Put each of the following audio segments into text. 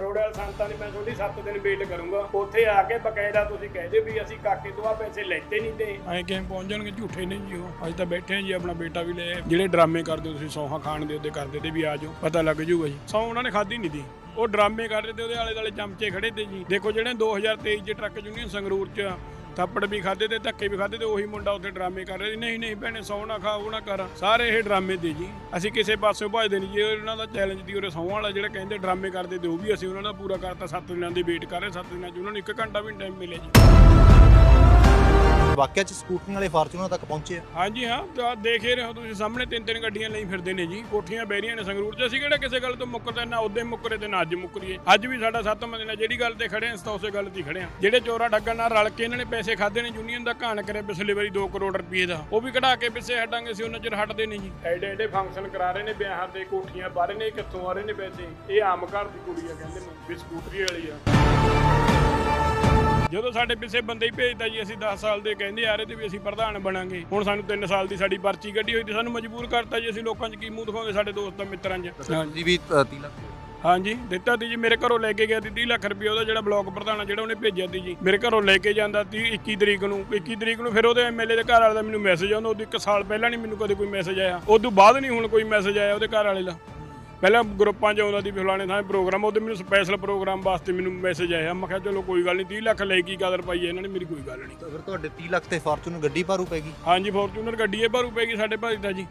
ਰੋੜੇ ਵਾਲ ਸੰਤਾਂ ਦੀ ਮੈਂ ਤੁਹਾਡੀ 7 ਦਿਨ ਵੇਟ ਕਰੂੰਗਾ। ਉੱਥੇ ਆ ਕੇ ਬਕਾਇਦਾ ਤੁਸੀਂ ਕਹਿ ਦਿਓ ਵੀ ਅਸੀਂ ਕਾਕੇ ਤੋਂ ਆ ਪੈਸੇ ਲੈਤੇ ਨਹੀਂ ਤੇ। ਐਂ ਕਿਵੇਂ ਪਹੁੰਚ ਜਾਣਗੇ ਝੂਠੇ ਨੇ ਜੀ ਉਹ। ਅੱਜ ਤਾਂ ਬੈਠੇ ਆ ਜੀ, ਆਪਣਾ ਬੇਟਾ ਵੀ ਲੈ ਜਿਹੜੇ ਡਰਾਮੇ ਕਰਦੇ ਹੋ ਤੁਸੀਂ ਸੌਹਾਂ ਖਾਣ ਦੇ ਉਹਦੇ ਕਰਦੇ ਤੇ ਵੀ ਆ ਜਾਓ। ਪਤਾ ਲੱਗ ਜਾਊਗਾ ਜੀ। ਸੌ ਉਹਨਾਂ ਨੇ ਖਾਧੀ ਨਹੀਂ ਦੀ। ਉਹ ਡਰਾਮੇ ਕਰ ਰਹੇ ਤੇ ਉਹਦੇ ਆਲੇ ਦੁਆਲੇ ਚਮਚੇ ਖੜੇ ਤੇ ਜੀ। ਦੇਖੋ ਜਿਹੜੇ 2023 ਚ ਟਰੱਕ ਯੂਨੀਅਨ ਸੰਗਰੂਰ ਚ ਥੱਪੜ ਵੀ ਖਾਦੇ ਤੇ ਧੱਕੇ ਵੀ ਖਾਦੇ ਤੇ ਉਹੀ ਮੁੰਡਾ ਉੱਥੇ ਡਰਾਮੇ ਕਰ ਰਿਹਾ ਸੀ ਨਹੀਂ ਨਹੀਂ ਭੈਣੇ, ਸੌ ਨਾ ਖਾ, ਉਹ ਨਾ ਕਰ। ਸਾਰੇ ਇਹ ਡਰਾਮੇ ਦੇ ਜੀ। ਅਸੀਂ ਕਿਸੇ ਪਾਸੇ ਭਜਦੇ ਨਹੀਂ। ਜੇ ਉਹਨਾਂ ਦਾ ਚੈਲੰਜ ਦੀ ਉਹਰੇ ਸੌਂ ਵਾਲਾ ਜਿਹੜਾ ਕਹਿੰਦੇ ਡਰਾਮੇ ਕਰਦੇ ਤੇ ਉਹ ਵੀ ਅਸੀਂ ਉਹਨਾਂ ਦਾ ਪੂਰਾ ਕਰਤਾ। ਸੱਤ ਦਿਨਾਂ ਦੀ ਵੇਟ ਕਰ ਰਹੇ, ਸੱਤ ਦਿਨਾਂ ਚ ਉਹਨਾਂ ਨੂੰ ਇੱਕ ਘੰਟਾ ਵੀ ਟਾਈਮ ਮਿਲਿਆ ਜੀ। ਵਾਕਿਆ ਚ ਸਕੂਟਰੀ ਵਾਲੇ ਫਾਰਚੂਨਰ ਤੱਕ ਪਹੁੰਚੇ ਆ? ਹਾਂਜੀ ਹਾਂ ਤਾਂ ਦੇਖ ਹੀ ਰਹੇ ਹੋ ਤੁਸੀਂ ਸਾਹਮਣੇ ਤਿੰਨ ਤਿੰਨ ਗੱਡੀਆਂ ਲਈ ਫਿਰਦੇ ਨੇ ਜੀ ਕੋਠੀਆਂ ਬਹਿਰੀਆਂ ਨੇ ਸੰਗਰੂਰ 'ਚ। ਅਸੀਂ ਕਿਹੜਾ ਕਿਸੇ ਗੱਲ ਤੋਂ ਮੁੱਕਰਦੇ ਨਾ ਉਦੋਂ ਮੁੱਕਰੇ ਤੇ ਨਾ ਅੱਜ ਮੁੱਕਰੀਏ। ਅੱਜ ਵੀ ਸਾਡਾ ਸੱਤਵਾਂ ਦਿਨ ਹੈ ਜਿਹੜੀ ਗੱਲ ਤੇ ਖੜੇ ਹਾਂ ਅਸੀਂ ਤਾਂ ਉਸੇ ਗੱਲ ਤੇ ਹੀ ਖੜੇ ਹਾਂ ਜਿਹੜੇ ਚੋਰਾ ਠੱਗਣ ਨਾਲ ਰਲ ਕੇ ਇਹਨਾਂ ਨੇ ਪੈਸੇ ਖਾਦੇ ਨੇ ਯੂਨੀਅਨ ਦਾ ਘਾਣ ਕਰੇ ਪਿਛਲੇ ਵਾਰੀ 2 ਕਰੋੜ ਰੁਪਏ ਦਾ। ਉਹ ਵੀ ਕਢਾ ਕੇ ਪਿੱਛੇ ਹਟਾਂਗੇ ਅਸੀਂ ਉਹਨਾਂ ਚਿਰ ਹਟਦੇ ਨਹੀਂ ਜੀ। ਐਡੇ ਐਡੇ ਫੰਕਸ਼ਨ ਕਰਾ ਰਹੇ ਨੇ ਵਿਆਹਾਂ ਤੇ ਕੋਠੀਆਂ ਬਾਰੇ ਨੇ ਕਿੱਥੋਂ ਆ ਰਹੇ ਨੇ ਪੈਸੇ? ਇਹ ਆਮ ਘਰ ਦੀ ਕੁੜੀ ਆ ਕਹਿੰਦੇ ਨੇ ਵੀ ਸਕੂਟਰੀ ਵਾਲੀ ਆ। ਜਦੋਂ ਸਾਡੇ ਪਿੱਛੇ ਬੰਦੇ ਹੀ ਭੇਜਦਾ ਜੀ ਅਸੀਂ 10 ਸਾਲ ਦੇ ਕਹਿੰਦੇ ਆ ਰਹੇ ਤੇ ਵੀ ਅਸੀਂ ਪ੍ਰਧਾਨ ਬਣਾਂਗੇ। ਹੁਣ ਸਾਨੂੰ 3 ਸਾਲ ਦੀ ਸਾਡੀ ਪਰਚੀ ਕੱਢੀ ਹੋਈ ਤੇ ਸਾਨੂੰ ਮਜਬੂਰ ਕਰਤਾ ਜੀ ਅਸੀਂ ਲੋਕਾਂ 'ਚ ਕੀ ਮੂੰਹ ਦਿਖਾਉਂਦੇ ਸਾਡੇ ਦੋਸਤਾਂ ਮਿੱਤਰਾਂ 'ਚ। ਜੀ ਵੀ 30 ਲੱਖ ਹਾਂਜੀ ਦਿੱਤਾ ਤੀ ਜੀ ਮੇਰੇ ਘਰੋਂ ਲੈ ਕੇ ਗਿਆ ਤੀ 30 ਲੱਖ ਰੁਪਏ ਉਹਦਾ ਜਿਹੜਾ ਬਲਾਕ ਪ੍ਰਧਾਨ ਆ ਜਿਹੜਾ ਉਹਨੇ ਭੇਜਿਆ ਤੀ ਜੀ। ਮੇਰੇ ਘਰੋਂ ਲੈ ਕੇ ਜਾਂਦਾ ਤੀ 21 ਤਰੀਕ ਨੂੰ 21 ਤਰੀਕ ਨੂੰ ਫਿਰ ਉਹਦੇ ਐਮਐਲਏ ਦੇ ਘਰ ਵਾਲੇ ਦਾ ਮੈਨੂੰ ਮੈਸੇਜ ਆਉਂਦਾ ਉਹਦੀ ਇੱਕ ਸਾਲ ਪਹਿਲਾਂ ਨਹੀਂ ਮੈਨੂੰ ਕਦੇ ਕੋਈ ਮੈਸੇਜ ਆਇਆ। ਉਦੋਂ ਬਾਅਦ ਨਹੀਂ ਹੁਣ ਕੋਈ ਮੈਸੇਜ ਆਇਆ ਉਹਦੇ ਘਰ ਵਾਲੇ ਦਾ। ਪਹਿਲਾਂ ਗਰੁੱਪਾਂ 'ਚ ਆਉਂਦਾ ਸੀ ਵੀ ਫਲਾਣੇ ਥਾਂ ਪ੍ਰੋਗਰਾਮ ਉਹਦੇ ਮੈਨੂੰ ਸਪੈਸ਼ਲ ਪ੍ਰੋਗਰਾਮ ਵਾਸਤੇ ਮੈਨੂੰ ਮੈਸੇਜ ਆਇਆ। ਮੈਂ ਕਿਹਾ ਚਲੋ ਕੋਈ ਗੱਲ ਨਹੀਂ 30 ਲੱਖ ਲੈ ਕੀ ਕਦਰ ਪਾਈ ਹੈ ਇਹਨਾਂ ਨੇ ਮੇਰੀ ਕੋਈ ਗੱਲ ਨਹੀਂ ਤਾਂ ਫਿਰ ਤੁਹਾਡੇ 30 ਲੱਖ ਤੇ ਫਾਰਚੂਨਰ ਗੱਡੀ ਭਾਰੂ ਪੈਗੀ ਹਾਂਜੀ ਫੋਰਚੂਨਰ ਗੱਡੀ ਹੈ ਭਰੂ ਪੈਗੀ ਸਾਡੇ ਭਾਈ ਦਾ ਜੀ।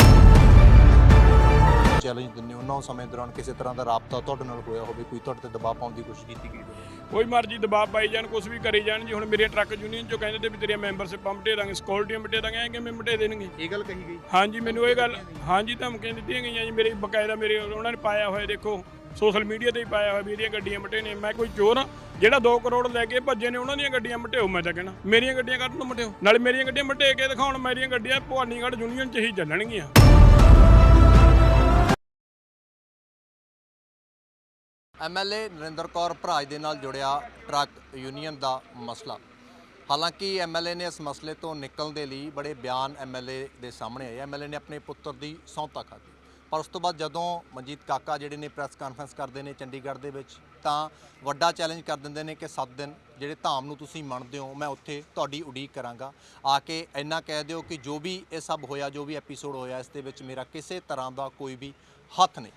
ਚੈਲੰਜ ਦਿੰਦੇ ਉਹਨਾਂ ਸਮੇਂ ਦੌਰਾਨ ਕਿਸੇ ਤਰ੍ਹਾਂ ਦਾ ਰਾਬਤਾ ਤੁਹਾਡੇ ਨਾਲ ਹੋਇਆ ਹੋਵੇ ਕੋਈ ਤੁਹਾਡੇ ਤੇ ਦਬਾਅ ਪਾਉਣ ਦੀ ਕੋਸ਼ਿਸ਼ ਕੀਤੀ ਗਈ ਹੋਵੇ। ਕੋਈ ਮਰਜ਼ੀ ਦਬਾਅ ਪਾਈ ਜਾਣ ਕੁਝ ਵੀ ਕਰੀ ਜਾਣ ਜੀ। ਹੁਣ ਮੇਰੇ ਟਰੱਕ ਯੂਨੀਅਨ ਚੋਂ ਕਹਿੰਦੇ ਤੇ ਵੀ ਤੇਰੀਆਂ ਮੈਂਬਰਸ਼ਿਪ ਮਟੇ ਦਾਂਗੇ ਸਕਿਉਰਟੀ ਮਟੇ ਦਾਂਗੇ ਐ ਕਿਵੇਂ ਮਟੇ ਦੇਣਗੇ? ਇਹ ਗੱਲ ਕਹੀ ਗਈ। ਹਾਂਜੀ ਮੈਨੂੰ ਇਹ ਗੱਲ ਹਾਂਜੀ ਧਮਕੀਆਂ ਦਿੱਤੀਆਂ ਗਈਆਂ ਜੀ। ਮੇਰੇ ਬਕਾਇਦਾ ਮੇਰੇ ਉਹਨਾਂ ਨੇ ਪਾਇਆ ਹੋਇਆ ਦੇਖੋ ਸੋਸ਼ਲ ਮੀਡੀਆ ਤੇ ਹੀ ਪਾਇਆ ਹੋਇਆ ਵੀ ਇਹਦੀਆਂ ਗੱਡੀਆਂ ਮਟੇ ਨੇ। ਮੈਂ ਕੋਈ ਚੋਰ ਆ ਜਿਹੜਾ 2 ਕਰੋੜ ਲੈ ਕੇ ਭੱਜੇ ਨੇ ਉਹਨਾਂ ਦੀਆਂ ਗੱਡੀਆਂ ਮਟਿਓ ਮੈਂ ਤਾਂ ਕਹਿਣਾ। ਮੇਰੀਆਂ ਗੱਡੀਆਂ ਕੱਢ ਨੂੰ ਮਟਿਓ ਨਾਲੇ ਮੇਰੀਆਂ ਗੱਡੀਆਂ ਮਟੇ ਕੇ ਦਿਖਾਉਣ ਮੇਰੀਆਂ ਗੱਡੀਆਂ ਭਵਾਨੀਗੜ੍ਹ ਯੂਨੀਅਨ 'ਚ ਹੀ ਚੱਲਣਗੀਆਂ। ਐਮਐਲਏ ਨਰਿੰਦਰ ਕੌਰ ਭਰਾਜ ਦੇ ਨਾਲ ਜੁੜਿਆ ਟਰੱਕ ਯੂਨੀਅਨ ਦਾ ਮਸਲਾ। ਹਾਲਾਂਕਿ ਐਮਐਲਏ ਨੇ ਇਸ ਮਸਲੇ ਤੋਂ ਨਿਕਲਣ ਦੇ ਲਈ ਬੜੇ ਬਿਆਨ ਐਮਐਲਏ ਦੇ ਸਾਹਮਣੇ ਆਏ। ਐਮਐਲਏ ਨੇ ਆਪਣੇ ਪੁੱਤਰ ਦੀ ਸਹੁੰ ਖਾਧੀ। ਪਰ ਉਸ ਤੋਂ ਬਾਅਦ ਜਦੋਂ ਮਨਜੀਤ ਕਾਕਾ ਜਿਹੜੇ ਨੇ ਪ੍ਰੈਸ ਕਾਨਫਰੰਸ ਕਰਦੇ ਨੇ ਚੰਡੀਗੜ੍ਹ ਦੇ ਵਿੱਚ, ਤਾਂ ਵੱਡਾ ਚੈਲੰਜ ਕਰ ਦਿੰਦੇ ਨੇ ਕਿ 7 ਦਿਨ ਜਿਹੜੇ ਧਾਮ ਨੂੰ ਤੁਸੀਂ ਮੰਨਦੇ ਹੋ, ਮੈਂ ਉੱਥੇ ਤੁਹਾਡੀ ਉਡੀਕ ਕਰਾਂਗਾ। ਆ ਕੇ ਇੰਨਾ ਕਹਿ ਦਿਓ ਕਿ ਜੋ ਵੀ ਇਹ ਸਭ ਹੋਇਆ, ਜੋ ਵੀ ਐਪੀਸੋਡ ਹੋਇਆ, ਇਸ ਦੇ ਵਿੱਚ ਮੇਰਾ ਕਿਸੇ ਤਰ੍ਹਾਂ ਦਾ ਕੋਈ ਵੀ ਹੱਥ ਨਹੀਂ।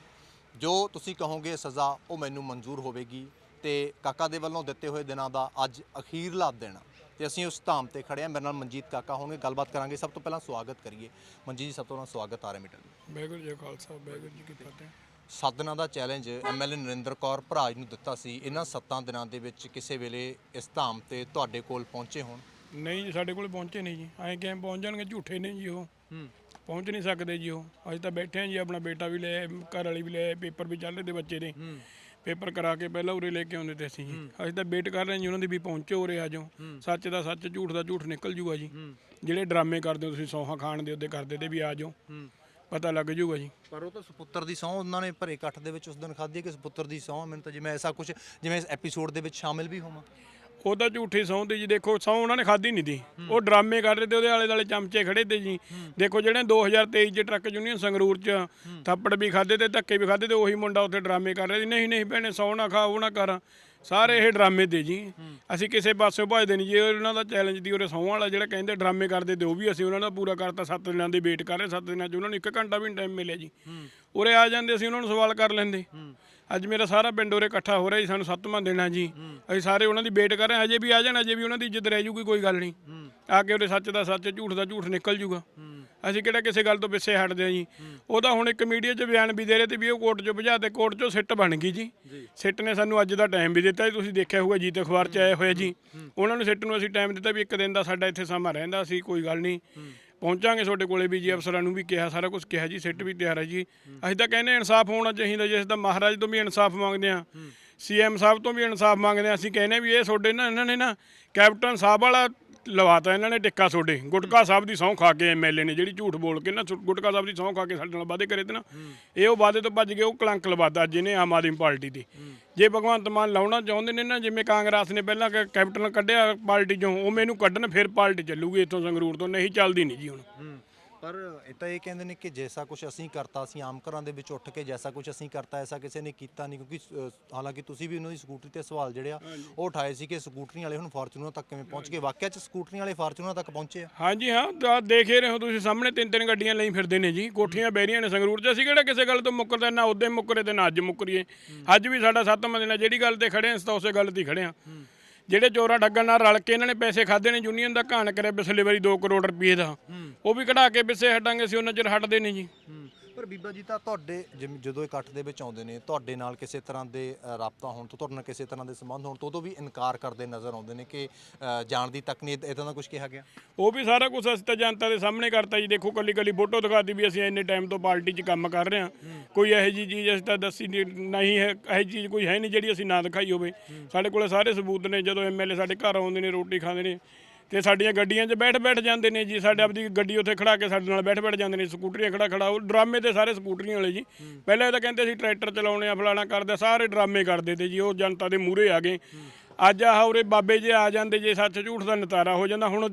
ਜੋ ਤੁਸੀਂ ਕਹੋਗੇ ਸਜ਼ਾ ਉਹ ਮੈਨੂੰ ਮਨਜ਼ੂਰ ਹੋਵੇਗੀ ਤੇ ਕਾਕਾ ਦੇ ਵੱਲੋਂ ਦਿੱਤੇ ਹੋਏ ਦਿਨਾਂ ਦਾ ਅੱਜ ਅਖੀਰਲਾ ਦਿਨ ਤੇ ਅਸੀਂ ਉਸ ਧਾਮ ਤੇ ਖੜੇ ਆ ਮੇਰੇ ਨਾਲ ਮਨਜੀਤ ਕਾਕਾ ਹੋਣਗੇ। ਗੱਲਬਾਤ ਕਰਾਂਗੇ। ਸਭ ਤੋਂ ਪਹਿਲਾਂ ਸਵਾਗਤ ਕਰੀਏ। ਮਨਜੀਤ ਜੀ ਸਭ ਤੋਂ ਪਹਿਲਾਂ ਸਵਾਗਤ ਆ ਰਿਹਾ ਮੀਟਰ ਵਾਹਿਗੁਰੂ ਜੀ ਖਾਲਸਾ ਵਾਹਿਗੁਰੂ ਜੀ ਕੀ ਫਤਿਹ। ਸੱਤ ਦਿਨਾਂ ਦਾ ਚੈਲੰਜ ਐਮਐਲਏ ਨਰਿੰਦਰ ਕੌਰ ਭਰਾਜ ਨੂੰ ਦਿੱਤਾ ਸੀ। ਇਹਨਾਂ ਸੱਤਾਂ ਦਿਨਾਂ ਦੇ ਵਿੱਚ ਕਿਸੇ ਵੇਲੇ ਇਸ ਧਾਮ ਤੇ ਤੁਹਾਡੇ ਕੋਲ ਪਹੁੰਚੇ ਹੋਣ? ਨਹੀਂ ਜੀ ਸਾਡੇ ਕੋਲ ਪਹੁੰਚੇ ਨਹੀਂ ਜੀ। ਐਂ ਕਿਵੇਂ ਪਹੁੰਚ ਜਾਣਗੇ? ਝੂਠੇ ਨੇ ਜੀ ਉਹ। ਪਹੁੰਚ ਨਹੀਂ ਸਕਦੇ ਜੀ ਉਹ। ਅਸੀਂ ਤਾਂ ਬੈਠੇ ਆ ਜੀ ਆਪਣਾ ਬੇਟਾ ਵੀ ਲੈ ਆਏ, ਘਰ ਵਾਲੀ ਵੀ ਲੈ ਆਏ, ਪੇਪਰ ਵੀ ਚੱਲ ਰਹੇ ਤੇ ਬੱਚੇ ਦੇ। ਪੇਪਰ ਕਰਾ ਕੇ ਪਹਿਲਾਂ ਉਰੇ ਲੈ ਕੇ ਆਉਂਦੇ ਤੇ ਅਸੀਂ ਜੀ। ਤਾਂ ਵੇਟ ਕਰ ਰਹੇ ਹਾਂ ਜੀ ਉਹਨਾਂ ਦੀ ਵੀ ਪਹੁੰਚੋ ਉਰੇ ਆ ਜਾਓ। ਸੱਚ ਦਾ ਸੱਚ ਝੂਠ ਦਾ ਝੂਠ ਨਿਕਲ ਜੂਗਾ ਜੀ। ਜਿਹੜੇ ਡਰਾਮੇ ਕਰਦੇ ਹੋ ਤੁਸੀਂ ਸੌਹਾਂ ਖਾਣ ਦੇ ਉਹਦੇ ਕਰਦੇ ਤੇ ਵੀ ਆ ਜਾਓ। ਪਤਾ ਲੱਗ ਜੂਗਾ ਜੀ। ਪਰ ਉਹ ਤਾਂ ਸੁਪੁੱਤਰ ਦੀ ਸਹੁੰ ਉਹਨਾਂ ਨੇ ਭਰੇ ਇਕੱਠ ਦੇ ਵਿੱਚ ਉਸ ਦਿਨ ਖਾਧੀ ਕਿ ਸੁਪੁੱਤਰ ਦੀ ਸਹੁੰ। ਮੈਨੂੰ ਤਾਂ ਜਿਵੇਂ ਐਸਾ ਕੁਝ ਜਿਵੇਂ ਇਸ ਐਪੀਸੋਡ ਦੇ ਵਿੱਚ ਸ਼ਾਮਿਲ ਵੀ ਹੋਵਾਂ। ਉਹ ਤਾਂ ਝੂਠੀ ਸਹੁੰ ਤੇ ਜੀ, ਦੇਖੋ ਸਹੁੰ ਉਹਨਾਂ ਨੇ ਖਾਧੀ ਨਹੀਂ ਦੀ। ਉਹ ਡਰਾਮੇ ਕਰ ਰਹੇ ਤੇ ਉਹਦੇ ਆਲੇ ਦੁਆਲੇ ਚਮਚੇ ਖੜੇ ਤੇ ਜੀ। ਦੇਖੋ ਜਿਹੜੇ 2023 ਚ ਟਰੱਕ ਯੂਨੀਅਨ ਸੰਗਰੂਰ ਚ ਥੱਪੜ ਵੀ ਖਾਦੇ ਤੇ ਧੱਕੇ ਵੀ ਖਾਦੇ ਤੇ ਉਹੀ ਮੁੰਡਾ ਉੱਥੇ ਡਰਾਮੇ ਕਰ ਰਿਹਾ ਸੀ ਨਹੀਂ ਨਹੀਂ ਭੈਣੇ, ਸੌ ਨਾ ਖਾ, ਉਹ ਨਾ ਕਰ। ਸਾਰੇ ਇਹ ਡਰਾਮੇ ਤੇ ਜੀ। ਅਸੀਂ ਕਿਸੇ ਪਾਸੇ ਭਜਦੇ ਨਹੀਂ। ਜੀ ਉਹਨਾਂ ਦਾ ਚੈਲੰਜ ਦੀ ਉਹਰੇ ਸਹੁੰ ਵਾਲਾ ਜਿਹੜਾ ਕਹਿੰਦੇ ਡਰਾਮੇ ਕਰਦੇ ਤੇ ਉਹ ਵੀ ਅਸੀਂ ਉਹਨਾਂ ਦਾ ਪੂਰਾ ਕਰਤਾ 7 ਦਿਨਾਂ ਦੀ ਵੇਟ ਕਰ ਰਹੇ 7 ਦਿਨਾਂ ਚ ਉਹਨਾਂ ਨੂੰ 1 ਘੰਟਾ ਵੀ ਟਾਈਮ ਮਿਲਿਆ ਜੀ। ਉਰੇ ਆ ਜਾਂਦੇ, ਅਸੀਂ ਉਹਨਾਂ ਨੂੰ ਸਵਾਲ ਕਰ ਲੈਂਦੇ। ਅੱਜ ਮੇਰਾ ਸਾਰਾ ਪਿੰਡ ਉਰੇ ਇਕੱਠਾ ਹੋ ਰਿਹਾ ਜੀ ਸਾਨੂੰ ਸੱਤਵਾਂ ਦੇਣਾ ਜੀ। ਅਸੀਂ ਸਾਰੇ ਉਹਨਾਂ ਦੀ ਵੇਟ ਕਰ ਰਹੇ ਹਾਂ ਅਜੇ ਵੀ ਆ ਜਾਣ ਅਜੇ ਵੀ ਉਹਨਾਂ ਦੀ ਇੱਜ਼ਤ ਰਹਿ ਜੂਗੀ ਕੋਈ ਗੱਲ ਨਹੀਂ। ਆ ਕੇ ਉਹਦੇ ਸੱਚ ਦਾ ਸੱਚ ਝੂਠ ਦਾ ਝੂਠ ਨਿਕਲ ਜੂਗਾ। ਅਸੀਂ ਕਿਹੜਾ ਕਿਸੇ ਗੱਲ ਤੋਂ ਪਿੱਛੇ ਹਟਦੇ ਆ ਜੀ। ਉਹਦਾ ਹੁਣ ਇੱਕ ਮੀਡੀਆ 'ਚ ਬਿਆਨ ਵੀ ਦੇ ਰਹੇ ਤੇ ਵੀ ਉਹ ਕੋਰਟ 'ਚ ਭਜਾ ਤੇ ਕੋਰਟ 'ਚੋਂ ਸਿੱਟ ਬਣ ਗਈ ਜੀ। ਸਿੱਟ ਨੇ ਸਾਨੂੰ ਅੱਜ ਦਾ ਟਾਈਮ ਵੀ ਦਿੱਤਾ ਜੀ ਤੁਸੀਂ ਦੇਖਿਆ ਹੋਊਗਾ ਜੀਤ ਅਖਬਾਰ 'ਚ ਆਏ ਹੋਏ ਜੀ। ਉਹਨਾਂ ਨੂੰ ਸਿੱਟ ਨੂੰ ਅਸੀਂ ਟਾਈਮ ਦਿੱਤਾ ਵੀ ਇੱਕ ਦਿਨ ਦਾ ਸਾਡਾ ਇੱਥੇ ਸਮਾਂ ਰਹਿੰਦਾ ਸੀ ਕੋਈ ਗੱਲ ਨਹੀਂ। ਪਹੁੰਚਾਂਗੇ ਤੁਹਾਡੇ ਕੋਲੇ ਵੀ ਜੀ ਅਫਸਰਾਂ ਨੂੰ ਵੀ ਕਿਹਾ ਸਾਰਾ ਕੁਝ ਕਿਹਾ ਜੀ ਸਿੱਟ ਵੀ ਤਿਆਰ ਹੈ ਜੀ। ਅਸੀਂ ਤਾਂ ਕਹਿੰਦੇ ਇਨਸਾਫ ਹੋਣਾ ਚਾਹੀਦਾ ਜੀ ਅਸੀਂ ਤਾਂ ਮਹਾਰਾਜ ਤੋਂ ਵੀ ਇਨਸਾਫ ਮੰਗਦੇ ਆ ਸੀਐਮ ਸਾਹਿਬ ਤੋਂ ਵੀ ਇਨਸਾਫ ਮੰਗਦੇ ਆ ਅਸੀਂ ਕਹਿੰਦੇ ਵੀ ਇਹ ਤੁਹਾਡੇ ਨਾ ਇਹਨਾਂ ਨੇ ਨਾ ਕੈਪਟਨ ਸਾਹਿਬ ਵਾਲਾ ਲਵਾਤਾ ਇਹਨਾਂ ਨੇ ਟਿੱਕਾ ਤੁਹਾਡੇ ਗੁਟਕਾ ਸਾਹਿਬ ਦੀ ਸਹੁੰ ਖਾ ਕੇ ਐਮਐਲਏ ਨੇ ਜਿਹੜੀ ਝੂਠ ਬੋਲ ਕੇ ਨਾ ਸੁ- ਗੁਟਕਾ ਸਾਹਿਬ ਦੀ ਸਹੁੰ ਖਾ ਕੇ ਸਾਡੇ ਨਾਲ ਵਾਅਦੇ ਕਰੇ ਤੇ ਨਾ ਇਹ ਉਹ ਵਾਅਦੇ ਤੋਂ ਭੱਜ ਗਏ ਉਹ ਕਲੰਕ ਲਵਾਤਾ ਜਿਹਨੇ ਆਮ ਆਦਮੀ ਪਾਰਟੀ ਦੀ ਜੇ ਭਗਵੰਤ ਮਾਨ ਲਾਉਣਾ ਚਾਹੁੰਦੇ ਨੇ ਨਾ ਜਿਵੇਂ ਕਾਂਗਰਸ ਨੇ ਪਹਿਲਾਂ ਕ- ਕੈਪਟਨ ਕੱਢਿਆ ਪਾਰਟੀ ਚੋਂ ਉਹ ਮੈਨੂੰ ਕੱਢਣ ਫਿਰ ਪਾਰਟੀ ਚੱਲੂਗੀ ਇੱਥੋਂ ਸੰਗਰੂਰ ਤੋਂ। ਨਹੀਂ ਚੱਲਦੀ ਨਹੀਂ ਜੀ ਹੁਣ। ਪਰ ਇਹ ਤਾਂ ਇਹ ਕਹਿੰਦੇ ਨੇ ਕਿ ਜੈਸਾ ਕੁਝ ਅਸੀਂ ਕਰਤਾ ਅਸੀਂ ਆਮ ਘਰਾਂ ਦੇ ਵਿੱਚ ਉੱਠ ਕੇ ਜੈਸਾ ਕੁਝ ਅਸੀਂ ਕਰਤਾ ਐਸਾ ਕਿਸੇ ਨੇ ਕੀਤਾ ਨਹੀਂ ਕਿਉਂਕਿ ਹਾਲਾਂਕਿ ਤੁਸੀਂ ਵੀ ਉਹਨਾਂ ਦੀ ਸਕੂਟਰੀ ਤੇ ਸਵਾਲ ਜਿਹੜੇ ਆ ਉਹ ਉਠਾਏ ਸੀ ਕਿ ਸਕੂਟਰੀ ਵਾਲੇ ਹੁਣ ਫਾਰਚੂਨਰ ਤੱਕ ਕਿਵੇਂ ਪਹੁੰਚ ਗਏ? ਵਾਕਿਆ ਚ ਸਕੂਟਰੀ ਵਾਲੇ ਫਾਰਚੂਨਰ ਤੱਕ ਪਹੁੰਚੇ ਆ? ਹਾਂਜੀ ਹਾਂ ਤਾਂ ਦੇਖ ਹੀ ਰਹੇ ਹੋ ਤੁਸੀਂ ਸਾਹਮਣੇ ਤਿੰਨ ਤਿੰਨ ਗੱਡੀਆਂ ਲਈ ਫਿਰਦੇ ਨੇ ਜੀ ਕੋਠੀਆਂ ਬਹਿਰੀਆਂ ਨੇ ਸੰਗਰੂਰ 'ਚ। ਅਸੀਂ ਕਿਹੜਾ ਕਿਸੇ ਗੱਲ ਤੋਂ ਮੁੱਕਰਦੇ ਨਾ ਉਦੋਂ ਮੁੱਕਰੇ ਤੇ ਨਾ ਅੱਜ ਮੁੱਕਰੀਏ। ਅੱਜ ਵੀ ਸਾਡਾ ਸੱਤਵਾਂ ਦਿਨ ਹੈ ਜਿਹੜੀ ਗੱਲ ਤੇ ਖੜੇ ਹਾਂ ਅਸੀਂ ਤਾਂ ਉਸੇ ਗੱਲ ਤੇ ਹੀ ਖੜੇ ਹਾਂ। ਜਿਹੜੇ ਚੋਰਾਂ ਠੱਗਣ ਨਾਲ ਰਲ ਕੇ ਇਹਨਾਂ ਨੇ ਪੈਸੇ ਖਾਦੇ ਨੇ ਯੂਨੀਅਨ ਦਾ ਘਾਣ ਕਰਿਆ ਪਿਛਲੇ ਵਾਰੀ 2 ਕਰੋੜ ਰੁਪਏ ਦਾ। ਉਹ ਵੀ ਕਢਾ ਕੇ ਪਿੱਛੇ ਹਟਾਂਗੇ ਅਸੀਂ ਉਹਨਾਂ ਚਿਰ ਹਟਦੇ ਨਹੀਂ ਜੀ। ਪਰ ਬੀਬਾ ਜੀ ਤਾਂ ਤੁਹਾਡੇ ਜਿਵੇਂ ਜਦੋਂ ਇਕੱਠ ਦੇ ਵਿੱਚ ਆਉਂਦੇ ਨੇ ਤੁਹਾਡੇ ਨਾਲ ਕਿਸੇ ਤਰ੍ਹਾਂ ਦੇ ਅ, ਰਾਬਤਾ ਹੋਣ ਤੋਂ ਤੁਹਾਡੇ ਨਾਲ ਕਿਸੇ ਤਰ੍ਹਾਂ ਦੇ ਸੰਬੰਧ ਹੋਣ ਤੋਂ ਉਦੋਂ ਵੀ ਇਨਕਾਰ ਕਰਦੇ ਨਜ਼ਰ ਆਉਂਦੇ ਨੇ ਕਿ ਅ, ਜਾਣ ਦੀ ਤੱਕ ਨਹੀਂ ਇਦਾਂ ਦਾ ਕੁਝ ਕਿਹਾ ਗਿਆ? ਉਹ ਵੀ ਸਾਰਾ ਕੁਝ ਅਸੀਂ ਤਾਂ ਜਨਤਾ ਦੇ ਸਾਹਮਣੇ ਕਰਤਾ ਜੀ। ਦੇਖੋ ਕੱਲੀ ਕੱਲੀ ਫੋਟੋ ਦਿਖਾਤੀ ਵੀ ਅਸੀਂ ਇੰਨੇ ਟਾਈਮ ਤੋਂ ਪਾਰਟੀ 'ਚ ਕੰਮ ਕਰ ਰਹੇ ਹਾਂ। ਕੋਈ ਇਹੋ ਜੀ ਚੀਜ਼ ਅਸੀਂ ਤਾਂ ਦੱਸੀ ਨਹੀਂ- ਨਹੀਂ ਹੈ ਇਹੋ ਜਿਹੀ ਚੀਜ਼ ਕੋਈ ਹੈ ਨਹੀਂ ਜਿਹੜੀ ਅਸੀਂ ਨਾ ਦਿਖਾਈ ਹੋਵੇ। ਸਾਡੇ ਕੋਲ ਸਾਰੇ ਸਬੂਤ ਨੇ ਜਦੋਂ ਐਮਐਲਏ ਸਾਡੇ ਘਰ ਆਉਂਦੇ ਨੇ ਰੋਟੀ ਖਾਂਦੇ ਨੇ ਤੇ ਸਾਡੀਆਂ ਗੱਡੀਆਂ 'ਚ ਬੈਠ ਬੈਠ ਜਾਂਦੇ ਨੇ ਜੀ ਸਾਡੇ ਆਪਦੀ ਗੱਡੀ ਉੱਥੇ ਖੜਾ ਕੇ ਸਾਡੇ ਨਾਲ ਬੈਠ ਬੈਠ ਜਾਂਦੇ ਨੇ ਸਕੂਟਰੀਆਂ ਖੜਾ ਖੜਾ ਉਹ ਡਰਾਮੇ ਤੇ ਸਾਰੇ ਸਕੂਟਰੀਆਂ ਵਾਲੇ ਜੀ। ਪਹਿਲਾਂ ਇਹ ਤਾਂ ਕਹਿੰਦੇ ਸੀ ਟਰੈਕਟਰ ਚਲਾਉਣੇ ਆ ਫਲਾਣਾ ਕਰਦੇ ਸਾਰੇ ਡਰਾਮੇ ਕਰਦੇ ਤੇ ਜੀ ਉਹ ਜਨਤਾ ਦੇ ਮੂਹਰੇ ਆ ਗਏ। ਅੱਜ ਆਹ ਉਰੇ ਬਾਬੇ ਜੇ ਆ ਜਾਂਦੇ ਜੇ ਸੱਚ ਝੂਠ ਦਾ ਨਤਾਰਾ ਹੋ ਜਾਂਦਾ ਹੁਣ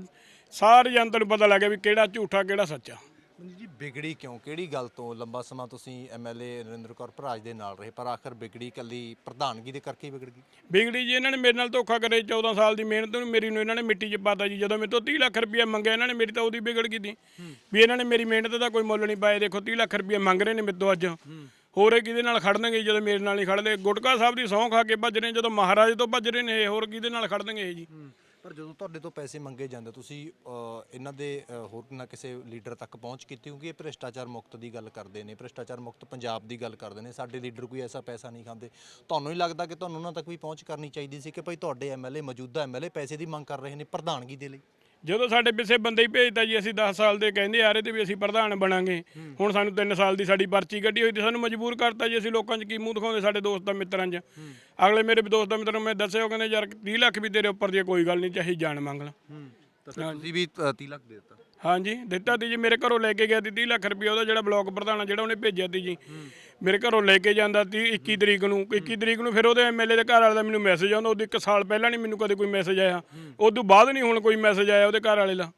ਸਾਰੀ ਜਨਤਾ ਨੂੰ ਪਤਾ ਲੱਗ ਗਿਆ ਵੀ ਕਿਹੜਾ ਝੂਠਾ ਕਿਹੜਾ ਸੱਚਾ। ਜੀ ਵਿਗੜੀ ਕਿਉਂ? ਕਿਹੜੀ ਗੱਲ ਤੋਂ ਲੰਬਾ ਸਮਾਂ ਤੁਸੀਂ ਐਮਐਲਏ ਨਰਿੰਦਰ ਕੌਰ ਭਰਾਜ ਦੇ ਨਾਲ ਰਹੇ? ਪਰ ਆਖਰ ਵਿਗੜੀ ਕੱਲੀ ਪ੍ਰਧਾਨਗੀ ਦੇ ਕਰਕੇ ਹੀ ਵਿਗੜ ਗਈ। ਵਿਗੜੀ ਜੀ ਇਹਨਾਂ ਨੇ ਮੇਰੇ ਨਾਲ ਧੋਖਾ ਕਰੇ 14 ਸਾਲ ਦੀ ਮਿਹਨਤ ਨੂੰ ਮੇਰੀ ਨੂੰ ਇਹਨਾਂ ਨੇ ਮਿੱਟੀ 'ਚ ਪਾਤਾ ਜੀ। ਜਦੋਂ ਮੇਰੇ ਤੋਂ 30 ਲੱਖ ਰੁਪਏ ਮੰਗਿਆ ਇਹਨਾਂ ਨੇ ਮੇਰੀ ਤਾਂ ਉਹਦੀ ਵਿਗੜ ਗਈ ਤੀ ਵੀ ਇਹਨਾਂ ਨੇ ਮੇਰੀ ਮਿਹਨਤ ਦਾ ਕੋਈ ਮੁੱਲ ਨਹੀਂ ਪਾਇਆ। ਦੇਖੋ 30 ਲੱਖ ਰੁਪਏ ਮੰਗ ਰਹੇ ਨੇ ਮੇਰੇ ਤੋਂ ਅੱਜ। ਹੋਰ ਇਹ ਕਿਹਦੇ ਨਾਲ ਖੜਨਗੇ ਜਦੋਂ ਮੇਰੇ ਨਾਲ ਨਹੀਂ ਖੜਦੇ? ਗੁਟਕਾ ਸਾਹਿਬ ਦੀ ਸਹੁੰ ਖਾ ਕੇ ਭੱਜ ਰਹੇ ਜਦੋਂ ਮਹਾਰਾਜ ਤੋਂ ਭੱਜ ਰਹੇ ਨੇ ਇਹ ਹੋਰ ਕਿਹਦੇ ਨਾਲ ਖੜਨਗੇ ਇਹ ਜੀ? ਪਰ ਜਦੋਂ ਤੁਹਾਡੇ ਤੋਂ ਪੈਸੇ ਮੰਗੇ ਜਾਂਦੇ ਤੁਸੀਂ ਅ, ਇਹਨਾਂ ਦੇ ਅ, ਹੋਰ ਨਾ ਕਿਸੇ ਲੀਡਰ ਤੱਕ ਪਹੁੰਚ ਕੀਤੀ? ਕਿਉਂਕਿ ਇਹ ਭ੍ਰਿਸ਼ਟਾਚਾਰ ਮੁਕਤ ਦੀ ਗੱਲ ਕਰਦੇ ਨੇ ਭ੍ਰਿਸ਼ਟਾਚਾਰ ਮੁਕਤ ਪੰਜਾਬ ਦੀ ਗੱਲ ਕਰਦੇ ਨੇ। ਸਾਡੇ ਲੀਡਰ ਕੋਈ ਐਸਾ ਪੈਸਾ ਨਹੀਂ ਖਾਂਦੇ। ਤੁਹਾਨੂੰ ਹੀ ਲੱਗਦਾ ਕਿ ਤੁਹਾਨੂੰ ਉਹਨਾਂ ਤੱਕ ਵੀ ਪਹੁੰਚ ਕਰਨੀ ਚਾਹੀਦੀ ਸੀ ਕਿ ਭਾਈ ਤੁਹਾਡੇ ਐਮਐਲਏ ਮੌਜੂਦਾ ਐਮਐਲਏ ਪੈਸੇ ਦੀ ਮੰਗ ਕਰ ਰਹੇ ਨੇ ਪ੍ਰਧਾਨਗੀ ਦੇ ਲਈ? ਜਦੋਂ ਸਾਡੇ ਪਿੱਛੇ ਬੰਦੇ ਹੀ ਭੇਜਦਾ ਜੀ ਅਸੀਂ 10 ਸਾਲ ਦੇ ਕਹਿੰਦੇ ਆ ਰਹੇ ਤੇ ਵੀ ਅਸੀਂ ਪ੍ਰਧਾਨ ਬਣਾਂਗੇ। ਹੁਣ ਸਾਨੂੰ 3 ਸਾਲ ਦੀ ਸਾਡੀ ਪਰਚੀ ਕੱਢੀ ਹੋਈ ਤੇ ਸਾਨੂੰ ਮਜਬੂਰ ਕਰਤਾ ਜੀ ਅਸੀਂ ਲੋਕਾਂ 'ਚ ਕੀ ਮੂੰਹ ਦਿਖਾਉਂਦੇ ਸਾਡੇ ਦੋਸਤਾਂ ਮਿੱਤਰਾਂ 'ਚ। ਅਗਲੇ ਮੇਰੇ ਦੋਸਤਾਂ ਮਿੱਤਰਾਂ ਨੂੰ ਮੈਂ ਦੱਸਿਆ ਉਹ ਕਹਿੰਦੇ ਯਾਰ 30 ਲੱਖ ਵੀ ਤੇਰੇ ਉੱਪਰ ਦੀ ਕੋਈ ਗੱਲ ਨਹੀਂ ਚਾਹੀ ਜਾਨ ਮੰਗ ਲਾ। ਤਾਂ ਫਿਰ ਤੁਸੀਂ ਵੀ 30 ਲੱਖ ਦੇ ਦਿੱਤਾ। ਹਾਂਜੀ ਦਿੱਤਾ ਤੀ ਜੀ ਮੇਰੇ ਘਰੋਂ ਲੈ ਕੇ ਗਿਆ ਤੀ 30 ਲੱਖ ਰੁਪਏ ਉਹਦਾ ਜਿਹੜਾ ਬਲਾਕ ਪ੍ਰਧਾਨ ਜਿਹੜਾ ਉਹਨੇ ਭੇਜਿਆ ਤੀ ਜੀ। ਮੇਰੇ ਘਰੋਂ ਲੈ ਕੇ ਜਾਂਦਾ ਤੀ 21 ਤਰੀਕ ਨੂੰ 21 ਤਰੀਕ ਨੂੰ ਫਿਰ ਉਹਦੇ ਐਮਐਲਏ ਦੇ ਘਰ ਵਾਲੇ ਦਾ ਮੈਨੂੰ ਮੈਸੇਜ ਆਉਂਦਾ ਉਹਦੇ ਇੱਕ ਸਾਲ ਪਹਿਲਾਂ ਨਹੀਂ ਮੈਨੂੰ ਕਦੇ ਕੋਈ ਮੈਸੇਜ ਆਇਆ। ਉਦੋਂ ਬਾਅਦ ਨਹੀਂ ਹੁਣ ਕੋਈ ਮੈਸੇਜ ਆਇਆ ਉਹਦੇ ਘਰ ਵਾਲੇ ਦਾ।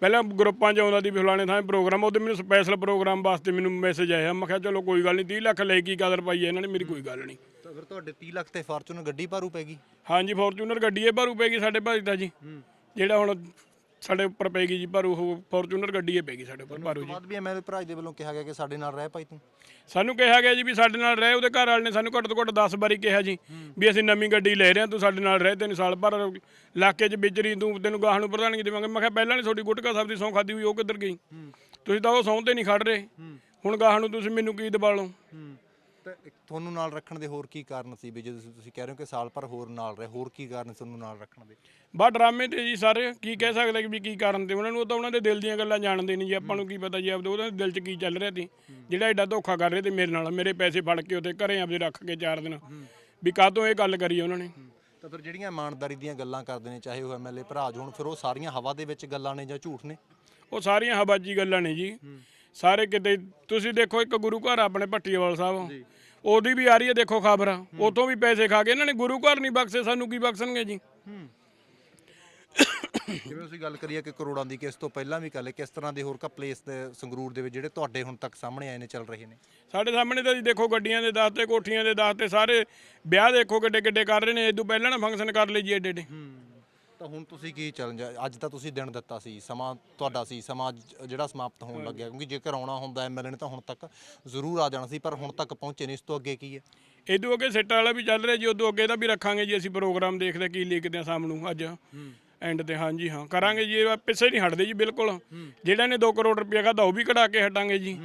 ਪਹਿਲਾਂ ਗਰੁੱਪਾਂ 'ਚ ਆਉਂਦਾ ਦੀ ਫਲਾਣੇ ਥਾਂ ਪ੍ਰੋਗਰਾਮ ਉਹਦੇ ਮੈਨੂੰ ਸਪੈਸ਼ਲ ਪ੍ਰੋਗਰਾਮ ਵਾਸਤੇ ਮੈਨੂੰ ਮੈਸੇਜ ਆਇਆ। ਮੈਂ ਕਿਹਾ ਚਲੋ ਕੋਈ ਗੱਲ ਨਹੀਂ 30 ਲੱਖ ਲੈ ਕੀ ਕਦਰ ਪਾਈ ਹੈ ਇਹਨਾਂ ਨੇ ਮੇਰੀ ਕੋਈ ਗੱਲ ਨਹੀਂ ਤਾਂ ਫਿਰ ਤੁਹਾਡੇ 30 ਲੱਖ ਤੇ ਫਾਰਚੂਨਰ ਗੱਡੀ ਭਾਰੂ ਪੈ ਗਈ? ਹਾਂਜੀ ਫੋਰਚੂਨਰ ਗੱਡੀ ਇਹ ਭਰੂ ਪੈਗੀ ਸਾਡੇ ਭਾਜੀ ਦਾ ਜੀ। ਜਿਹੜਾ ਹੁਣ ਸਾਡੇ ਉੱਪਰ ਪੈਗੀ ਜੀ ਭਰੂ ਉਹ ਫੋਰਚੂਨਰ ਗੱਡੀ ਇਹ ਪੈਗੀ ਸਾਡੇ ਉੱਪਰ ਭਰੂ ਤੋਂ ਬਾਅਦ ਵੀ ਐਮਐਲਏ ਭਰਾਜ ਦੇ ਵੱਲੋਂ ਕਿਹਾ ਗਿਆ ਕਿ ਸਾਡੇ ਨਾਲ ਰਹਿ ਭਾਈ ਤੂੰ। ਸਾਨੂੰ ਕਿਹਾ ਗਿਆ ਜੀ ਵੀ ਸਾਡੇ ਨਾਲ ਰਹਿ ਉਹਦੇ ਘਰ ਵਾਲੇ ਨੇ ਸਾਨੂੰ ਘੱਟ ਤੋਂ ਘੱਟ 10 ਵਾਰੀ ਕਿਹਾ ਜੀ ਵੀ ਅਸੀਂ ਨਵੀਂ ਗੱਡੀ ਲੈ ਰਹੇ ਹਾਂ ਤੂੰ ਸਾਡੇ ਨਾਲ ਰਹਿ ਤੈਨੂੰ ਸਾਲ ਭਰ ਇਲਾਕੇ 'ਚ ਵਿਚਰੀ ਤੂੰ ਤੈਨੂੰ ਗਾਹ ਨੂੰ ਪ੍ਰਧਾਨਗੀ ਦੇਵਾਂਗੇ। ਮੈਂ ਕਿਹਾ ਪਹਿਲਾਂ ਨਹੀਂ ਤੁਹਾਡੀ ਗੁਟਕਾ ਸਾਹਿਬ ਦੀ ਸਹੁੰ ਖਾਦੀ ਹੋਈ ਉਹ ਕਿੱਧਰ ਗਈ? ਤੁਸੀਂ ਤਾਂ ਉਹ ਸਹੁੰ ਤੇ ਨਹੀਂ ਖੜ ਰਹੇ। ਹੁਣ ਗਾਹ ਨੂੰ ਤੁਸੀਂ ਮੈਨੂੰ ਕੀ ਦਬਾ ਲਓ ਤਾਂ ਤੁਹਾਨੂੰ ਨਾਲ ਰੱਖਣ ਦੇ ਹੋਰ ਕੀ ਕਾਰਨ ਸੀ ਵੀ ਜੇ ਤੁਸੀਂ ਕਹਿ ਰਹੇ ਹੋ ਕਿ ਸਾਲ ਭਰ ਹੋਰ ਨਾਲ ਰਹੇ ਹੋਰ ਕੀ ਕਾਰਨ ਤੁਹਾਨੂੰ ਨਾਲ ਰੱਖਣ ਦੇ? ਬਾ ਡਰਾਮੇ ਤੇ ਜੀ ਸਾਰੇ ਕੀ ਕਹਿ ਸਕਦੇ ਕਿ ਵੀ ਕੀ ਕਾਰਨ ਤੇ ਉਹਨਾਂ ਨੂੰ ਉਹ ਤਾਂ ਉਹਨਾਂ ਦੇ ਦਿਲ ਦੀਆਂ ਗੱਲਾਂ ਜਾਣਦੇ ਨਹੀਂ ਜੀ ਆਪਾਂ ਨੂੰ ਕੀ ਪਤਾ ਜੀ ਆਪਦੇ ਉਹਦੇ ਦਿਲ 'ਚ ਕੀ ਚੱਲ ਰਿਹਾ ਸੀ। ਜਿਹੜਾ ਐਡਾ ਧੋਖਾ ਕਰ ਰਹੇ ਤੇ ਮੇਰੇ ਨਾਲ ਮੇਰੇ ਪੈਸੇ ਫੜ ਕੇ ਉੱਥੇ ਘਰੇ ਆਪਦੇ ਰੱਖ ਕੇ ਚਾਰ ਦਿਨ। ਵੀ ਕਾਹਤੋਂ ਇਹ ਗੱਲ ਕਰੀ ਉਹਨਾਂ ਨੇ? ਤਾਂ ਫਿਰ ਜਿਹੜੀਆਂ ਇਮਾਨਦਾਰੀ ਦੀਆਂ ਗੱਲਾਂ ਕਰਦੇ ਨੇ ਚਾਹੇ ਉਹ ਐਮਐਲਏ ਭਰਾਜ ਹੋਣ ਫਿਰ ਉਹ ਸਾਰੀਆਂ ਹਵਾ ਦੇ ਵਿੱਚ ਗੱਲਾਂ ਨੇ ਜਾਂ ਝੂਠ ਨੇ? ਉਹ ਸਾਰੀਆਂ ਹਵਾਜੀ ਗੱਲਾਂ ਨੇ ਜੀ। ਸਾਰੇ ਕਿਤੇ ਤੁਸੀਂ ਦੇਖੋ ਇੱਕ ਗੁਰੂ ਘਰ ਆਪਣੇ ਭੱਟੀਵਾਲ ਸਾਹਿਬ। ਉਹਦੀ ਵੀ ਆ ਰਹੀ ਹੈ ਦੇਖੋ ਖਬਰ। ਉਥੋਂ ਵੀ ਪੈਸੇ ਖਾ ਕੇ ਇਹਨਾਂ ਨੇ ਗੁਰੂ ਘਰ ਨਹੀਂ ਬਖਸ਼ੇ ਸਾਨੂੰ ਕੀ ਬਖਸ਼ਣਗੇ ਜੀ? ਜਿਵੇਂ ਤੁਸੀਂ ਗੱਲ ਕਰੀਏ ਕਿ ਕਰੋੜਾਂ ਦੀ ਕਿਸ ਤੋਂ ਪਹਿਲਾਂ ਵੀ ਗੱਲ ਹੈ ਕਿਸ ਤਰ੍ਹਾਂ ਦੇ ਹੋਰ ਕਾ ਪਲੇਸ ਦੇ ਸੰਗਰੂਰ ਦੇ ਵਿੱਚ ਜਿਹੜੇ ਤੁਹਾਡੇ ਹੁਣ ਤੱਕ ਸਾਹਮਣੇ ਆਏ ਨੇ ਚੱਲ ਰਹੇ ਨੇ? ਸਾਡੇ ਸਾਹਮਣੇ ਤਾਂ ਜੀ ਦੇਖੋ ਗੱਡੀਆਂ ਦੇ ਦਾਤੇ ਕੋਠੀਆਂ ਦੇ ਦਾਤੇ ਸਾਰੇ ਵਿਆਹ ਦੇਖੋ ਕਿੱਡੇ ਕਿੱਡੇ ਕਰ ਰਹੇ ਨੇ ਇਦੋਂ ਪਹਿਲਾਂ ਨਾ ਫੰਕਸ਼ਨ ਕਰ ਲਈ ਜੀ ਏਡੇ ਏਡੇ ਤਾਂ ਹੁਣ ਤੁਸੀਂ ਕੀ ਚੈਲੰਜ ਅੱਜ ਤਾਂ ਤੁਸੀਂ ਦਿਨ ਦਿੱਤਾ ਸੀ ਸਮਾਂ ਤੁਹਾਡਾ ਸੀ ਸਮਾਂ ਜ- ਜਿਹੜਾ ਸਮਾਪਤ ਹੋਣ ਲੱਗਿਆ ਕਿਉਂਕਿ ਜੇਕਰ ਆਉਣਾ ਹੁੰਦਾ ਐਮਐਲਏ ਨੇ ਤਾਂ ਹੁਣ ਤੱਕ ਜ਼ਰੂਰ ਆ ਜਾਣਾ ਸੀ ਪਰ ਹੁਣ ਤੱਕ ਪਹੁੰਚੇ ਨਹੀਂ ਇਸ ਤੋਂ ਅੱਗੇ ਕੀ ਹੈ? ਇਦੋਂ ਅੱਗੇ ਸਿੱਟ ਵਾਲਾ ਵੀ ਚੱਲ ਰਿਹਾ ਜੀ ਉਦੋਂ ਅੱਗੇ ਦਾ ਵੀ ਰੱਖਾਂਗੇ ਜੀ ਅਸੀਂ ਪ੍ਰੋਗਰਾਮ ਦੇਖਦੇ ਕੀ ਲਿਖਦੇ ਆ ਸ਼ਾਮ ਨੂੰ ਅੱਜ ਐਂਡ ਤੇ ਹਾਂਜੀ ਹਾਂ। ਕਰਾਂਗੇ ਜੀ ਇਹ ਪਿੱਛੇ ਨਹੀਂ ਹਟਦੇ ਜੀ ਬਿਲਕੁਲ। ਜਿਹੜਾ ਨੇ 2 ਕਰੋੜ ਰੁਪਇਆ ਖਾਦਾ ਉਹ ਵੀ ਕਢਾ ਕੇ ਹਟਾਂਗੇ ਜੀ।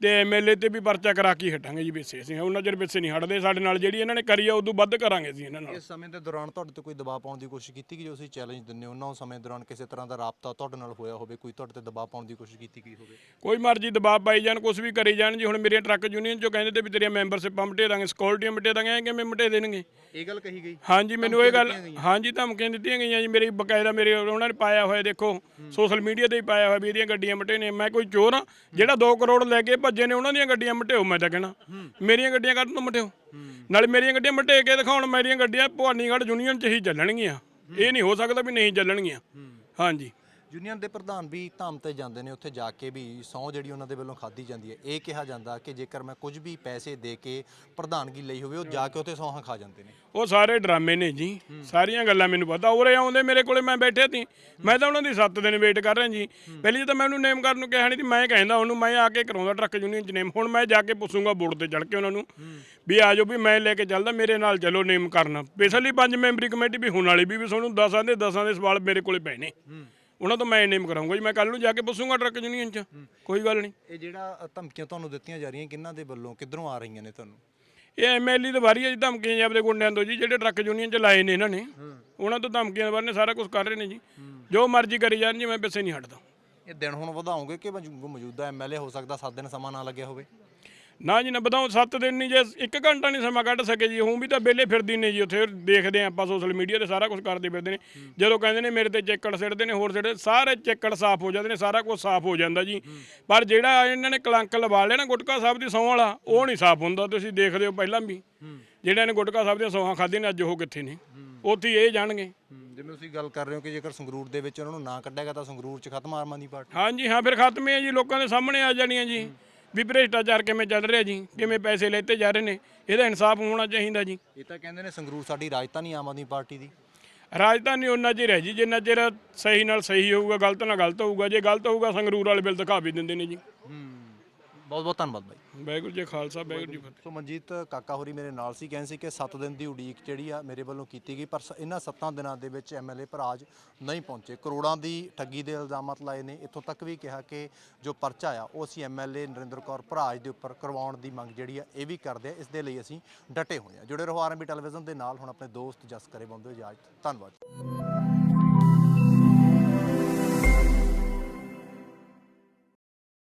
ਤੇ ਐਮਐਲਏ ਤੇ ਵੀ ਪਰਚਾ ਕਰਾ ਕੇ ਹਟਾਂਗੇ ਜੀ ਪਿੱਛੇ ਅਸੀਂ। ਉਹਨਾਂ ਚਿਰ ਪਿੱਛੇ ਨਹੀਂ ਹਟਦੇ ਸਾਡੇ ਨਾਲ ਜਿਹੜੀ ਇਹਨਾਂ ਨੇ ਕਰੀ ਆ ਉਦੋਂ ਵੱਧ ਕਰਾਂਗੇ ਜੀ ਇਹਨਾਂ ਨਾਲ। ਇਸ ਸਮੇਂ ਦੇ ਦੌਰਾਨ ਤੁਹਾਡੇ ਤੇ ਕੋਈ ਦਬਾਅ ਪਾਉਣ ਦੀ ਕੋਸ਼ਿਸ਼ ਕੀਤੀ ਕਿ ਜੋ ਤੁਸੀਂ ਚੈਲੰਜ ਦਿੰਦੇ ਹੋ ਉਹਨਾਂ ਸਮੇਂ ਦੌਰਾਨ ਕਿਸੇ ਤਰ੍ਹਾਂ ਦਾ ਰਾਬਤਾ ਤੁਹਾਡੇ ਨਾਲ ਹੋਇਆ ਹੋਵੇ ਕੋਈ ਤੁਹਾਡੇ ਤੇ ਦਬਾਅ ਪਾਉਣ ਦੀ ਕੋਸ਼ਿਸ਼ ਕੀਤੀ ਗਈ ਹੋਵੇ? ਕੋਈ ਮਰਜ਼ੀ ਦਬਾਅ ਪਾਈ ਜਾਣ ਕੁਝ ਵੀ ਕਰੀ ਜਾਣ ਜੀ ਹੁਣ ਮੇਰੀਆਂ ਟਰੱਕ ਯੂਨੀਅਨ ਚੋਂ ਕਹਿੰਦੇ ਤੇ ਵੀ ਤੇਰੀਆਂ ਮੈਂਬਰਸ਼ਿਪਾਂ ਮਟੇ ਦਾਂਗੇ ਸਕਿਉਰਟੀਆਂ ਮਟੇ ਦਾਂਗੇ ਐਂ ਕਿਵੇਂ ਮਟੇ ਦੇਣਗੇ? ਇਹ ਗੱਲ ਕਹੀ ਗਈ। ਹਾਂਜੀ ਮੈਨੂੰ ਇਹ ਗੱਲ ਹਾਂਜੀ ਧਮਕੀਆਂ ਦਿੱਤੀਆਂ ਗਈਆਂ ਜੀ ਮੇਰੀ ਬਕਾਇਦਾ ਮੇਰੇ ਉਹਨਾਂ ਨੇ ਪਾਇਆ ਹੋਇਆ ਦੇਖੋ ਸੋਸ਼ਲ ਮੀਡੀਆ ਤੇ ਹੀ ਪਾਇਆ ਹੋਇਆ ਵੀ ਇਹਦੀਆਂ ਗੱਡੀਆਂ ਮਟੇ ਨੇ ਮੈਂ ਕੋਈ ਚੋਰ ਆ ਜਿਹੜਾ 2 ਕਰੋੜ ਲੈ ਕੇ ਭੱਜੇ ਨੇ ਉਹਨਾਂ ਦੀਆਂ ਗੱਡੀਆਂ ਮਟਿਓ ਮੈਂ ਤਾਂ ਕਹਿਣਾ। ਮੇਰੀਆਂ ਗੱਡੀਆਂ ਕੱਢ ਤੋਂ ਮਟਿਓ। ਨਾਲੇ ਮੇਰੀਆਂ ਗੱਡੀਆਂ ਮਟੇ ਕੇ ਦਿਖਾਉਣ ਮੇਰੀਆਂ ਗੱਡੀਆਂ ਭਵਾਨੀਗੜ੍ਹ ਯੂਨੀਅਨ ਚ ਹੀ ਚੱਲਣਗੀਆਂ। ਇਹ ਨਹੀਂ ਹੋ ਸਕਦਾ ਵੀ ਨਹੀਂ ਚੱਲਣਗੀਆਂ। ਹਾਂਜੀ। ਯੂਨੀਅਨ ਦੇ ਪ੍ਰਧਾਨ ਵੀ ਧਾਮ ਤੇ ਜਾਂਦੇ ਨੇ ਉੱਥੇ ਜਾ ਕੇ ਵੀ ਸਹੁੰ ਜਿਹੜੀ ਉਹਨਾਂ ਦੇ ਵੱਲੋਂ ਖਾਧੀ ਜਾਂਦੀ ਹੈ। ਇਹ ਕਿਹਾ ਜਾਂਦਾ ਕਿ ਜੇਕਰ ਮੈਂ ਕੁਝ ਵੀ ਪੈਸੇ ਦੇ ਕੇ ਪ੍ਰਧਾਨਗੀ ਲਈ ਹੋਵੇ ਉਹ ਜਾ ਕੇ ਉੱਥੇ ਸਹੁੰ ਖਾ ਜਾਂਦੇ ਨੇ। ਉਹ ਸਾਰੇ ਡਰਾਮੇ ਨੇ ਜੀ। ਸਾਰੀਆਂ ਗੱਲਾਂ ਮੈਨੂੰ ਪਤਾ। ਉਰੇ ਆਉਂਦੇ ਮੇਰੇ ਕੋਲੇ ਮੈਂ ਬੈਠੇ ਸੀ। ਮੈਂ ਤਾਂ ਉਹਨਾਂ ਦੀ 7 ਦਿਨ ਵੇਟ ਕਰ ਰਿਹਾ ਜੀ। ਪਹਿਲੀ ਤਾਂ ਮੈਂ ਉਹਨੂੰ ਨੇਮ ਕਰਨ ਨੂੰ ਕਿਹਾ ਨਹੀਂ ਸੀ। ਮੈਂ ਕਹਿੰਦਾ ਉਹਨੂੰ ਮੈਂ ਆ ਕੇ ਕਰਾਉਂਦਾ ਟਰੱਕ ਯੂਨੀਅਨ ਚ ਨੇਮ। ਹੁਣ ਮੈਂ ਜਾ ਕੇ ਪੁੱਛੂੰਗਾ ਬੋਰਡ ਤੇ ਚੜ ਕੇ ਉਹਨਾਂ ਨੂੰ ਵੀ ਆ ਜਾਓ ਵੀ ਮੈਂ ਲੈ ਕੇ ਚੱਲਦਾ ਮੇਰੇ ਨਾਲ ਚਲੋ ਨੇਮ ਕਰਨਾ। ਪਿਛਲੀ ਪੰਜ ਮੈਂਬਰੀ ਕਮੇਟੀ ਵੀ ਹੁਣ ਵਾਲੀ ਵੀ ਤੁਹਾਨੂੰ ਦਸਾਂ ਦੇ ਦਸਾਂ ਦੇ ਸਵਾਲ ਮੇਰੇ ਕੋਲੇ ਪਏ ਨੇ। ਉਹਨਾਂ ਤੋਂ ਮੈਂ ਨੇਮ ਕਰਾਉਂਗਾ ਜੀ ਮੈਂ ਕੱਲ ਨੂੰ ਜਾ ਕੇ ਪੁੱਛੂੰਗਾ ਟਰੱਕ ਯੂਨੀਅਨ ਚ। ਕੋਈ ਗੱਲ ਨਹੀਂ। ਇਹ ਜਿਹੜਾ ਅ, ਧਮਕੀਆਂ ਤੁਹਾਨੂੰ ਦਿੱਤੀਆਂ ਜਾ ਰਹੀਆਂ ਕਿਹਨਾਂ ਦੇ ਵੱਲੋਂ ਕਿੱਧਰੋਂ ਆ ਰਹੀਆਂ ਨੇ ਤੁਹਾਨੂੰ? ਇਹ ਐਮਐਲਏ ਦੀ ਵਾਰੀ ਹੈ ਜੀ ਧਮਕੀਆਂ ਜੀ ਆਪਦੇ ਗੁੰਡਿਆਂ ਤੋਂ ਜੀ ਜਿਹੜੇ ਟਰੱਕ ਯੂਨੀਅਨ ਚ ਲਾਏ ਨੇ ਇਹਨਾਂ ਨੇ। ਉਹਨਾਂ ਤੋਂ ਧਮਕੀਆਂ ਵਾਰ ਨੇ ਸਾਰਾ ਕੁਝ ਕਰ ਰਹੇ ਨੇ ਜੀ। ਜੋ ਮਰਜ਼ੀ ਕਰੀ ਜਾਣ ਜੀ ਮੈਂ ਪਿੱਛੇ ਨਹੀਂ ਹਟਦਾ। ਇਹ ਦਿਨ ਹੁਣ ਵਧਾਉਂਗੇ ਕਿ ਮੌਜੂ- ਮੌਜੂਦਾ ਐਮਐਲਏ ਹੋ ਸਕਦਾ 7 ਦਿਨ ਸਮਾਂ ਨਾ ਲੱਗਿਆ ਹੋਵੇ? ਨਾ ਜੀ ਨਾ ਬਤਾਓ 7 ਦਿਨ ਨਹੀਂ ਜੇ 1 ਘੰਟਾ ਨਹੀਂ ਸਮਾਂ ਕੱਢ ਸਕੇ ਜੀ। ਹੁਣ ਵੀ ਤਾਂ ਬੇਲੇ ਫਿਰਦੀ ਨੇ ਜੀ ਉੱਥੇ ਦੇਖਦੇ ਆਂ ਆਪਾਂ ਸੋਸ਼ਲ ਮੀਡੀਆ ਤੇ ਸਾਰਾ ਕੁਝ ਕਰਦੇ ਫਿਰਦੇ ਨੇ। ਜਦੋਂ ਕਹਿੰਦੇ ਨੇ ਮੇਰੇ ਤੇ ਚੇਕੜ ਸਿੱਟਦੇ ਨੇ ਹੋਰ ਸਿੱਟਦੇ ਸਾਰੇ ਚੇਕੜ ਸਾਫ਼ ਹੋ ਜਾਂਦੇ ਨੇ ਸਾਰਾ ਕੁਝ ਸਾਫ਼ ਹੋ ਜਾਂਦਾ ਜੀ। ਪਰ ਜਿਹੜਾ ਇਹਨਾਂ ਨੇ ਕਲੰਕ ਲਵਾ ਲਿਆ ਨਾ ਗੁਟਕਾ ਸਾਹਿਬ ਦੀ ਸੌਂ ਵਾਲਾ ਉਹ ਨਹੀਂ ਸਾਫ਼ ਹੁੰਦਾ ਤੁਸੀਂ ਦੇਖਦੇ ਹੋ ਪਹਿਲਾਂ ਵੀ। ਜਿਹੜਿਆਂ ਨੇ ਗੁਟਕਾ ਸਾਹਿਬ ਦੀਆਂ ਸੌਹਾਂ ਖਾਧੀਆਂ ਨੇ ਅੱਜ ਉਹ ਕਿੱਥੇ ਨੇ? ਉੱਥੇ ਹੀ ਇਹ ਜਾਣਗੇ। ਜਿਵੇਂ ਤੁਸੀਂ ਗੱਲ ਕਰ ਰਹੇ ਹੋ ਕਿ ਜੇਕਰ ਸੰਗਰੂਰ ਦੇ ਵਿੱਚ ਉਹਨਾਂ ਨੂੰ ਨਾ ਕੱਢਿਆਗਾ ਤਾਂ ਸੰਗਰੂਰ 'ਚ ਖਤਮ ਆਰਮਾਂ ਦੀ ਪਾਰਟੀ। ਹਾਂਜੀ ਹਾਂ ਫਿਰ ਖਤਮ ਹੈ ਜੀ ਲੋਕਾਂ ਦੇ ਸਾਹਮਣੇ ਆ ਜਾਣੀਆਂ ਜੀ। ਵੀ ਭ੍ਰਿਸ਼ਟਾਚਾਰ ਕਿਵੇਂ ਚੱਲ ਰਿਹਾ ਜੀ? ਕਿਵੇਂ ਪੈਸੇ ਲੈਤੇ ਜਾ ਰਹੇ ਨੇ? ਇਹਦਾ ਇਨਸਾਫ ਹੋਣਾ ਚਾਹੀਦਾ ਜੀ। ਇਹ ਤਾਂ ਕਹਿੰਦੇ ਨੇ ਸੰਗਰੂਰ ਸਾਡੀ ਰਾਜਧਾਨੀ ਆਮ ਆਦਮੀ ਪਾਰਟੀ ਦੀ। ਰਾਜਧਾਨੀ ਉਹਨਾਂ ਚਿਰ ਹੈ ਜੀ ਜਿੰਨਾ ਚਿਰ ਸਹੀ ਨਾਲ ਸਹੀ ਹੋਊਗਾ ਗਲਤ ਨਾਲ ਗਲਤ ਹੋਊਗਾ। ਜੇ ਗਲਤ ਹੋਊਗਾ ਸੰਗਰੂਰ ਵਾਲੇ ਬਿੱਲ ਦਿਖਾ ਵੀ ਦਿੰਦੇ ਨੇ ਜੀ। ਬਹੁਤ ਬਹੁਤ ਧੰਨਵਾਦ ਬਾਈ। ਵਾਹਿਗੁਰੂ ਜੀ ਕਾ ਖਾਲਸਾ ਵਾਹਿਗੁਰੂ ਜੀ ਕੀ ਫਤਿਹ। ਸੋ ਮਨਜੀਤ ਕਾਕਾ ਹੋਰੀ ਮੇਰੇ ਨਾਲ ਸੀ ਕਹਿੰਦੇ ਸੀ ਕਿ 7 ਦਿਨ ਦੀ ਉਡੀਕ ਜਿਹੜੀ ਆ ਮੇਰੇ ਵੱਲੋਂ ਕੀਤੀ ਗਈ ਪਰ ਸ- ਇਹਨਾਂ 7 ਦਿਨਾਂ ਦੇ ਵਿੱਚ ਐਮਐਲਏ ਭਰਾਜ ਨਹੀਂ ਪਹੁੰਚੇ। ਕਰੋੜਾਂ ਦੀ ਠੱਗੀ ਦੇ ਇਲਜ਼ਾਮਤ ਲਾਏ ਨੇ। ਇੱਥੋਂ ਤੱਕ ਵੀ ਕਿਹਾ ਕਿ ਜੋ ਪਰਚਾ ਆ ਉਹ ਅਸੀਂ ਐਮਐਲਏ ਨਰਿੰਦਰ ਕੌਰ ਭਰਾਜ ਦੇ ਉੱਪਰ ਕਰਵਾਉਣ ਦੀ ਮੰਗ ਜਿਹੜੀ ਆ ਇਹ ਵੀ ਕਰਦੇ ਆ। ਇਸ ਦੇ ਲਈ ਅਸੀਂ ਡਟੇ ਹੋਏ ਆ। ਜੁੜੇ ਰਹੋ ਆਰਐਮਬੀ ਟੈਲੀਵਿਜ਼ਨ ਦੇ ਨਾਲ। ਹੁਣ ਆਪਣੇ ਦੋਸਤ ਜਸ ਕਰੇ ਬੰਦੇ ਇਜਾਜ਼ਤ ਧੰਨਵਾਦ।